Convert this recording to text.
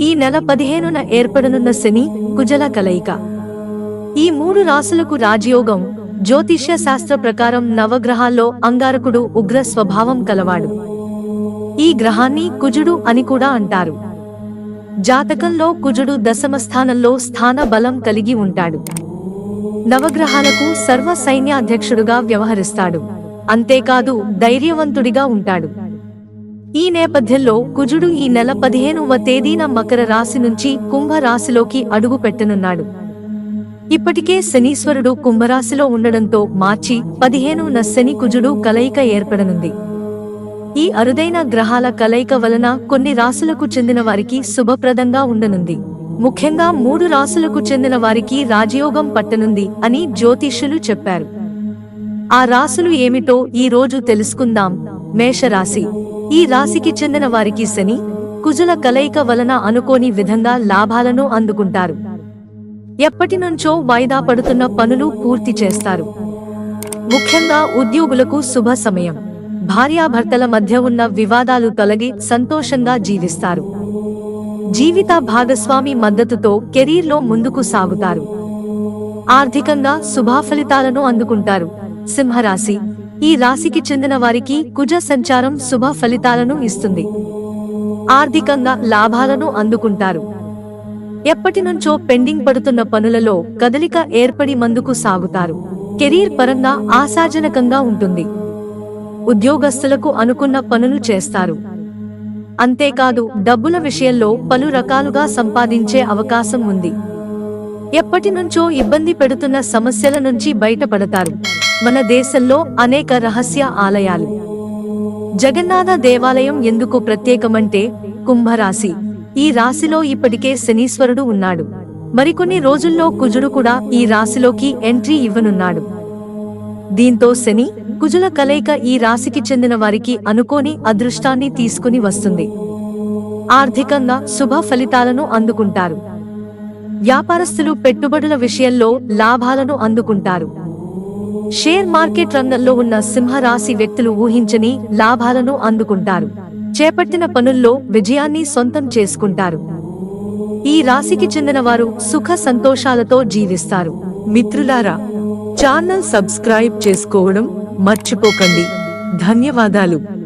ఈ నెల పదిహేనున ఏర్పడనున్న శని కుజల కలయిక. ఈ మూడు రాసులకు రాజయోగం జ్యోతిష్య శాస్త్ర ప్రకారం నవగ్రహాల్లో అంగారకుడు ఉగ్ర స్వభావం కలవాడు. ఈ గ్రహాన్ని కుజుడు అని కూడా అంటారు. జాతకంలో కుజుడు దశమ స్థానంలో స్థాన బలం కలిగి ఉంటాడు. నవగ్రహాలకు సర్వ సైన్యాధ్యక్షుడుగా వ్యవహరిస్తాడు. అంతేకాదు ధైర్యవంతుడిగా ఉంటాడు. ఈ నేపథ్యంలో కుజుడు ఈ నెల పదిహేనవ తేదీన మకర రాశి నుంచి కుంభ రాశిలోకి అడుగు పెట్టనున్నాడు. ఇప్పటికే శనీశ్వరుడు కుంభరాశిలో ఉండడంతో మార్చి పదిహేనున శని కుజుడు కలయిక ఏర్పడనుంది. ఈ అరుదైన గ్రహాల కలయిక వలన కొన్ని రాశులకు చెందిన వారికి శుభప్రదంగా ఉండనుంది. ముఖ్యంగా మూడు రాశులకు చెందిన వారికి రాజయోగం పట్టనుంది అని జ్యోతిష్యులు చెప్పారు. ఆ రాశులు ఏమిటో ఈ రోజు తెలుసుకుందాం. మేషరాశి. ఈ రాశికి చెందిన వారికి శని కుజుల కలయిక వలన అనుకోని విధంగా లాభాలను అందుకుంటారు. ఎప్పటినుంచో వాయిదా పడుతున్న పనులు పూర్తి చేస్తారు. ముఖ్యంగా ఉద్యోగులకు శుభ సమయం. భార్యాభర్తల మధ్య ఉన్న వివాదాలు తొలగి సంతోషంగా జీవిస్తారు. జీవిత భాగస్వామి మద్దతుతో కెరీర్లో ముందుకు సాగుతారు. ఆర్థికంగా శుభాఫలితాలను అందుకుంటారు. సింహరాశి ఈ రాశికి చెందిన వారికి కుజ సంచారం శుభ ఫలితాలను ఇస్తుంది. ఆర్థికంగా లాభాలను అందుకుంటారు. ఎప్పటి నుంచో పెండింగ్ పడుతున్న పనులలో కదలిక ఏర్పడి మందుకు సాగుతారు. కెరీర్ పరంగా ఆశాజనకంగా ఉంటుంది. ఉద్యోగస్తులకు అనుకున్న పనులు చేస్తారు. అంతేకాదు డబ్బుల విషయంలో పలు రకాలుగా సంపాదించే అవకాశం ఉంది. ఎప్పటి నుంచో ఇబ్బంది పెడుతున్న సమస్యల నుంచి బయటపడతారు. మన దేశంలో అనేక రహస్య ఆలయాలు. జగన్నాథ దేవాలయం ఎందుకు ప్రత్యేకమంటే కుంభరాశి. ఈ రాశిలో ఇప్పటికే శనీశ్వరుడు ఉన్నాడు. మరికొన్ని రోజుల్లో కుజుడు కూడా ఈ రాశిలోకి ఎంట్రీ ఇవ్వనున్నాడు. దీంతో శని కుజుల కలయిక ఈ రాశికి చెందిన వారికి అనుకోని అదృష్టాన్ని తీసుకుని వస్తుంది. ఆర్థికంగా శుభ ఫలితాలను అందుకుంటారు. వ్యాపారస్తులు పెట్టుబడుల విషయంలో లాభాలను అందుకుంటారు. షేర్ మార్కెట్ రంగంలో ఉన్న సింహరాశి వ్యక్తులు ఊహించని లాభాలను అందుకుంటారు. చేపట్టిన పనుల్లో విజయాన్ని సొంతం చేసుకుంటారు. ఈ రాశికి చెందిన వారు సుఖ సంతోషాలతో జీవిస్తారు. మిత్రులారా ఛానల్ సబ్స్క్రైబ్ చేసుకోవడం మర్చిపోకండి. ధన్యవాదాలు.